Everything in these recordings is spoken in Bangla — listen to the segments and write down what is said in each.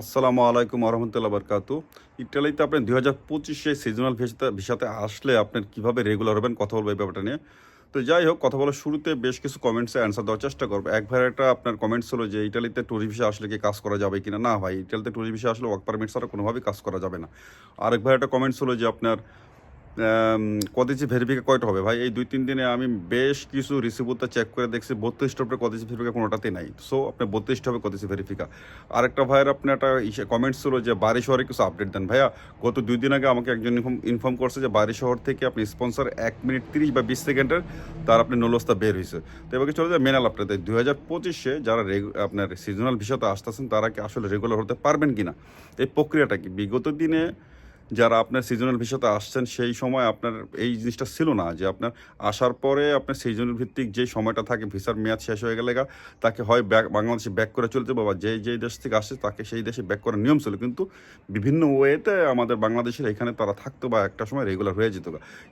আসসালামু আলাইকুম আরহামতুল্লাহ বরকাত। ইটালিতে আপনি দুই হাজার পঁচিশে সিজনাল ভিসাতে ভিসাতে আসলে আপনার কীভাবে রেগুলার হবেন কথা বলব এই ব্যাপারটা নিয়ে। তো যাই হোক, কথা বলার শুরুতে বেশ কিছু কমেন্টসে অ্যান্সার দেওয়ার চেষ্টা করব। এক একটা আপনার কমেন্টস হলো যে ইটালিতে ট্যুরিস্ট ভিসা আসলে কি কাজ করা যাবে কিনা? না ভাই, ইটালিতে ট্যুরিস্ট ভিসা আসলে ওয়ার্ক পারমিট ছাড়া কোনোভাবেই কাজ করা যাবে না। আরেক একটা কমেন্টস হলো যে আপনার কদেজি ভেরিফিকা কয়টা হবে? ভাই, এই দুই, তিন দিনে আমি বেশ কিছু রিসিভতে চেক করে দেখছি। বত্রিশ টপে কদেজি ভেরিফিকা কোনোটাতে নাই। সো আপনি বত্রিশ হবে কদেজি ভেরিফিকা আরেকটা ভাইয়ের আপনি একটা কমেন্টস ছিল যে বাড়ি শহরে কিছু আপডেট দেন। ভাইয়া, গত দুই দিন আগে আমাকে একজন ইনফর্ম করছে যে বাড়ি শহর থেকে আপনি স্পন্সর এক মিনিট তিরিশ বা বিশ সেকেন্ডের তার আপনি নলস্তা বের হয়েছে। তো এবার চলে যায়? মেনাল আপনাদের দুই হাজার পঁচিশে যারা আপনার সিজনাল ভিসাতে আসতেছেন, তারা কি আসলে রেগুলার হতে পারবেন কিনা? এই প্রক্রিয়াটা কি? বিগত দিনে যারা আপনার সিজনাল ভিসাতে আসছেন, সেই সময় আপনার এই জিনিসটা ছিল না যে আপনার আসার পরে আপনার সিজনাল ভিত্তিক যে সময়টা থাকে, ভিসার মেয়াদ শেষ হয়ে গেলে তাকে হয় ব্যাক, বাংলাদেশে ব্যাক করে চলতে বা যে যেই দেশ থেকে আসে, তাকে সেই দেশে ব্যাক করার নিয়ম ছিল। কিন্তু বিভিন্ন ওয়েতে আমাদের বাংলাদেশের এখানে তারা থাকতো বা একটা সময় রেগুলার হয়ে যেত।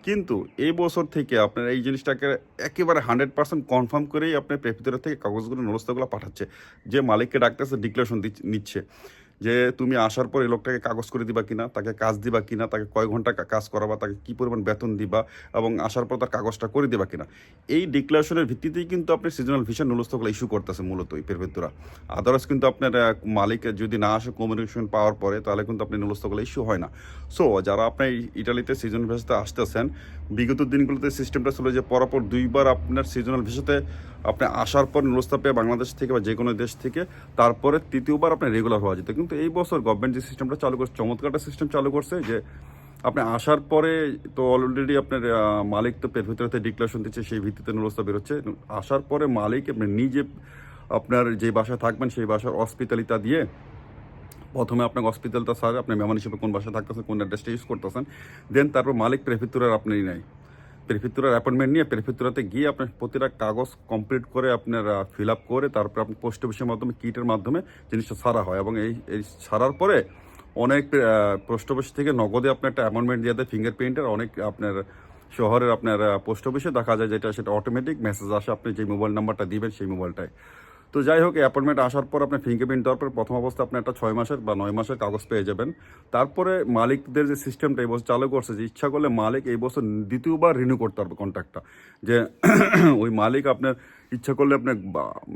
কিন্তু এই বছর থেকে আপনার এই জিনিসটাকে একেবারে হান্ড্রেড পার্সেন্ট কনফার্ম করেই আপনার প্রেফিতরের থেকে কাগজগুলো নরস্তাগুলো পাঠাচ্ছে। যে মালিককে ডাকতেছে ডিক্লারেশন নিচ্ছে। যে তুমি আসার পর এই লোকটাকে কাগজ করে দিবা কিনা, তাকে কাজ দিবা কিনা, তাকে কয় ঘণ্টা কাজ করাবা, তাকে কী পরিমাণ বেতন দিবা এবং আসার পর তার কাগজটা করে দিবা কিনা। এই ডিক্লারেশনের ভিত্তিতেই কিন্তু আপনি সিজনাল ভিসা নুলস্থগুলো ইস্যু করতেছে মূলত এই পেরভেতুরা আদারওয়াইজ কিন্তু আপনার মালিক যদি না আসে কমিউনিকেশন পাওয়ার পরে, তাহলে কিন্তু আপনি নুলস্থগুলো ইস্যু হয় না। সো যারা আপনার ইটালিতে সিজনাল ভিসাতে আসতেছেন, বিগত দিনগুলোতে সিস্টেমটা ছিল যে পরপর দুইবার আপনার সিজনাল ভিসাতে আপনি আসার পর নুলস্থা পেয়ে বাংলাদেশ থেকে বা যে কোনো দেশ থেকে, তারপরে তৃতীয়বার আপনি রেগুলার হওয়া যেত। কিন্তু এই বছর গভর্নমেন্ট যে সিস্টেমটা চালু করছে চমৎকার একটা সিস্টেম চালু করছে যে আপনি আসার পরে তো অলরেডি আপনার মালিক তো পেট ভিতরে ডিক্লারেশন দিচ্ছে, সেই ভিত্তিতে নুরস্তা বেরোচ্ছে আসার পরে মালিক আপনি নিজে আপনার যে বাসায় থাকবেন, সেই বাসার হসপিটালিটা দিয়ে প্রথমে আপনার হসপিটালটা স্যার আপনি মেহমান হিসেবে কোন বাসায় থাকতেছেন, কোন অ্যাড্রেসটা ইউজ করতেছেন দেন তারপর মালিক প্রেফিতুরার আপনি নেয় প্রেফিতুরার অ্যাপয়েন্টমেন্ট নিয়ে প্রেফিতুরাতে গিয়ে আপনার প্রতিটা কাগজ কমপ্লিট করে আপনার ফিল আপ করে তারপর আপনি পোস্ট অফিসের মাধ্যমে কিটের মাধ্যমে জিনিসটা সারা হয় এবং এই এই সারার পরে অনেক পোস্ট অফিস থেকে নগদে আপনার একটা অ্যাপয়েন্টমেন্ট দিয়ে দেয় ফিঙ্গারপ্রিন্টের অনেক আপনার শহরের আপনার পোস্ট অফিসে দেখা যায় যেটা, সেটা অটোমেটিক মেসেজ আসে, আপনি যে মোবাইল নাম্বারটা দিবেন সেই মোবাইলটায় তো যাই হোক অ্যাপয়েন্টমেন্ট আসার পর আপনার ফিঙ্গারপ্রিন্ট দেওয়ার পর প্রথম অবস্থা আপনি একটা ছয় মাসের বা নয় মাসের কাগজ পেয়ে যাবেন। তারপরে মালিকদের যে সিস্টেমটা এই বছর চালু করছে, যে ইচ্ছা করলে মালিক এই বছর দ্বিতীয়বার রিনিউ করতে পারবে কন্ট্রাক্টটা যে ওই মালিক আপনার ইচ্ছা করলে আপনার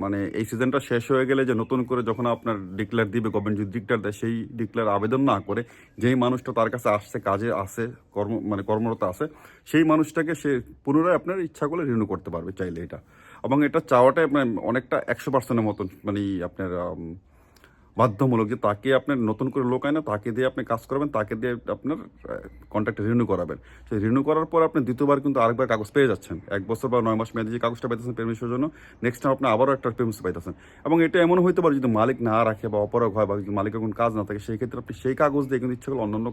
মানে এই সিজনটা শেষ হয়ে গেলে যে নতুন করে যখন আপনার ডিক্লেয়ার দিবে গভর্নমেন্ট যদি ডিক্লেয়ার দেয়, সেই ডিক্লেয়ার আবেদন না করে যেই মানুষটা তার কাছে আসছে, কাজে আসে কর্ম মানে কর্মরত আছে, সেই মানুষটাকে সে পুনরায় আপনার ইচ্ছা করলে রিনিউ করতে পারবে চাইলে এটা। এবং এটা চাওয়াটাই আপনার অনেকটা একশো পার্সেন্টের মতন মানে আপনার বাধ্যমূলক যে তাকে আপনার নতুন করে লোক আয় না তাকে দিয়ে আপনি কাজ করবেন, তাকে দিয়ে আপনার কন্ট্রাক্ট রিনিউ করাবেন। সেই রিনিউ করার পর আপনি দ্বিতীয়বার কিন্তু আরেকবার কাগজ পেয়ে যাচ্ছেন। এক বছর বা নয় মাস মেয়াদে যে কাগজটা পাইতেছেন পেরমিশনের জন্য নেক্সট টাইম আপনি আবারও একটা পেমেন্টস পাইতেছেন। এবং এটা এমন হইতে পারে যদি মালিক না রাখে বা অপরাগ হয় বা যদি মালিকের কোনো কাজ না থাকে, সেই ক্ষেত্রে আপনি সেই কাগজ দিয়ে কিন্তু ইচ্ছে করলে অন্যান্য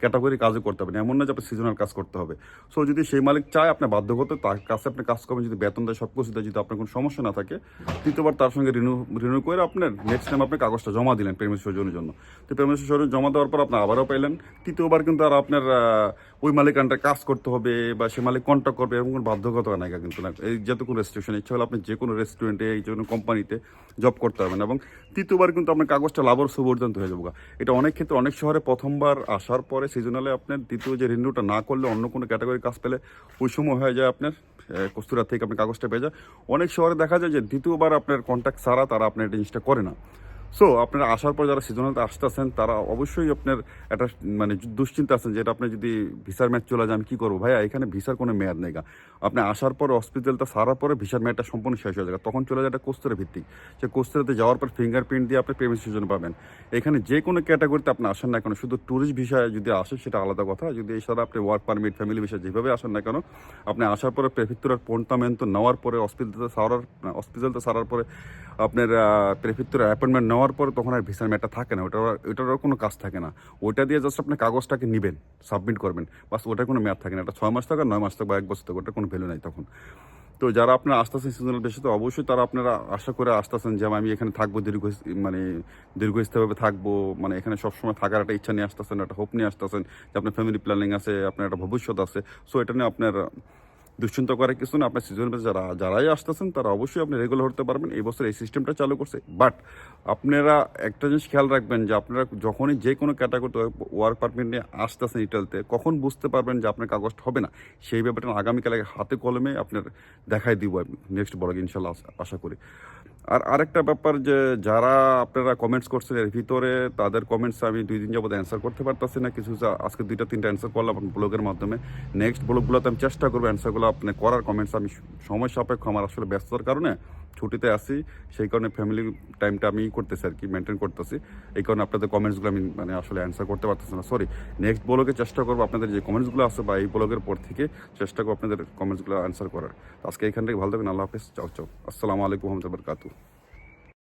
ক্যাটাগরি কাজও করতে হবে এমন না যে আপনি সিজনাল কাজ করতে হবে। সো যদি সেই মালিক চায়, আপনি বাধ্য করতে তার কাছে আপনি কাজ করবেন, যদি বেতন দেয় সব কিছু দেয়, যদি আপনার কোনো সমস্যা না থাকে, তৃতীয়বার তার সঙ্গে রিনিউ রিনিউ করে আপনার নেক্সট টাইম আপনি কাগজটা জমা দিলেন পেমেন্ট সৌজন্যের জন্য। তো পেমেন্ট সৌজন্য জমা দেওয়ার পর আপনি আবারও পাইলেন। তৃতীয়বার কিন্তু আর আপনার ওই মালিক আন্ডার কাজ করতে হবে বা সে মালিক কন্ট্যাক্ট করবে এরকম কোনো বাধ্যকতা নাই কিন্তু না। এই যত কোনো রেস্ট্রিকশন ইচ্ছা হলে আপনি যে কোনো রেস্টুরেন্টে এই যে কোম্পানিতে জব করতে পারবেন এবং তৃতীয়বার কিন্তু আপনার কাগজটা লাভর সুবর্ধন্ত হয়ে যাব এটা অনেক ক্ষেত্রে অনেক শহরে প্রথমবার আসার পরে সিজনালে আপনার দ্বিতীয় যে রিনিউটা না করলে অন্য কোনো ক্যাটাগরি কাজ পেলে ওই সময় হয়ে যায় আপনার কস্তুরা থেকে আপনি কাগজটা পেয়ে যায় অনেক শহরে দেখা যায় যে দ্বিতীয়বার আপনার কন্ট্যাক্ট ছাড়া তারা আপনার জিনিসটা করে না। সো আপনারা আসার পর যারা সিজনালতে আসতেছেন, তারা অবশ্যই আপনার একটা মানে দুশ্চিন্তা আছেন যে এটা আপনি যদি ভিসার ম্যাচ চলে যায়, আমি কী করব? ভাইয়া, এখানে ভিসার কোনো মেয়াদ নেই। আপনি আসার পর হসপিটালটা সারার পরে ভিসার মেয়াদটা সম্পূর্ণ শেষ হয়ে যাবে। তখন চলে যায় একটা কোস্তুরা ভিত্তিক। সে কোস্তুরাতে যাওয়ার পর ফিঙ্গারপ্রিন্ট দিয়ে আপনি পেমেন্ট সিজন পাবেন। এখানে যে কোনো ক্যাটাগরিতে আপনি আসেন না কেন, শুধু ট্যুরিস্ট ভিসায় যদি আসে, সেটা আলাদা কথা। যদি এছাড়া আপনি ওয়ার্ক পারমিট ফ্যামিলি ভিসা যেভাবে আসেন না কেন, আপনি আসার পরে প্রেফিক্তুরার পন্টামেন্ট নেওয়ার পরে হসপিটালতে সারার হসপিটালতে সারার পরে আপনার প্রেফিক্তুরার অ্যাপয়েন্টমেন্ট নেওয়ার পরে তখন আর ভিসার ম্যাটটা থাকে না, ওটার ওটারও কোনো কাজ থাকে না। ওইটা দিয়ে জাস্ট আপনি কাগজটাকে নেবেন সাবমিট করবেন। বাস ওটার কোনো মেয়াদ থাকে না। এটা ছয় মাস থাকা নয় মাস থাকা বা এক বছর থাকা, ওটার কোনো ভ্যালু নাই তখন। তো যারা আপনারা আসতেছেন সিজনাল বেশিতে অবশ্যই তারা আপনারা আশা করে আসতেছেন যে আমি এখানে থাকব দীর্ঘ মানে দীর্ঘস্থায়ীভাবে থাকব মানে এখানে সবসময় থাকার একটা ইচ্ছা নিয়ে আসতেছেন, একটা হোপ নিয়ে আসতেছেন যে আপনার ফ্যামিলি প্ল্যানিং আছে, আপনার একটা ভবিষ্যৎ আছে। সো এটা নিয়ে আপনার দুশ্চিন্তা করার কিছু না, আপনার সিজন যারা যারাই আসতেছেন, তারা অবশ্যই আপনি রেগুলার হতে পারবেন। এই বছর এই সিস্টেমটা চালু করছে। বাট আপনারা একটা জিনিস খেয়াল রাখবেন যে, আপনারা যখনই যে কোনো ক্যাটাগরিতে ওয়ার্ক পারমিট নিয়ে আসতেছেন ইটালতে কখন বুঝতে পারবেন যে, আপনার কাগজ হবে না? সেই ব্যাপারটা আগামীকালে হাতে কলমে আপনার দেখাই দিব। নেক্সট বড় ইনশাল্লাহ, আশা করি। আর আরেকটা ব্যাপার যে যারা আপনারা কমেন্টস করছেন এর ভিতরে, তাদের কমেন্টস আমি দুই দিন যাবত অ্যান্সার করতে পারতেছি না। কিছু আজকে দুইটা, তিনটা অ্যান্সার করলাম ব্লগের মাধ্যমে। নেক্সট ব্লগগুলোতে আমি চেষ্টা করব অ্যান্সারগুলো আপনি করার। কমেন্টস আমি সময় সাপেক্ষ, আমার আসলে ব্যস্ততার কারণে ছুটিতে আসি সেই কারণে ফ্যামিলি টাইমটা আমি করতেছি আর কি মেনটেন করতেছি। এই কারণে আপনাদের কমেন্টসগুলো আমি মানে আসলে অ্যান্সার করতে পারতেছি না সরি নেক্সট ব্লগে চেষ্টা করব আপনাদের যে কমেন্টসগুলো আছে বা এই ব্লগের পর থেকে চেষ্টা করব আপনাদের কমেন্টসগুলো অ্যান্সার করার। আজকে এখান থেকে ভালো থাকবেন, আল্লাহ হাফিজ, চাও চাও। আসসালামু আলাইকুম রহমতুল্লাহ বরকাতু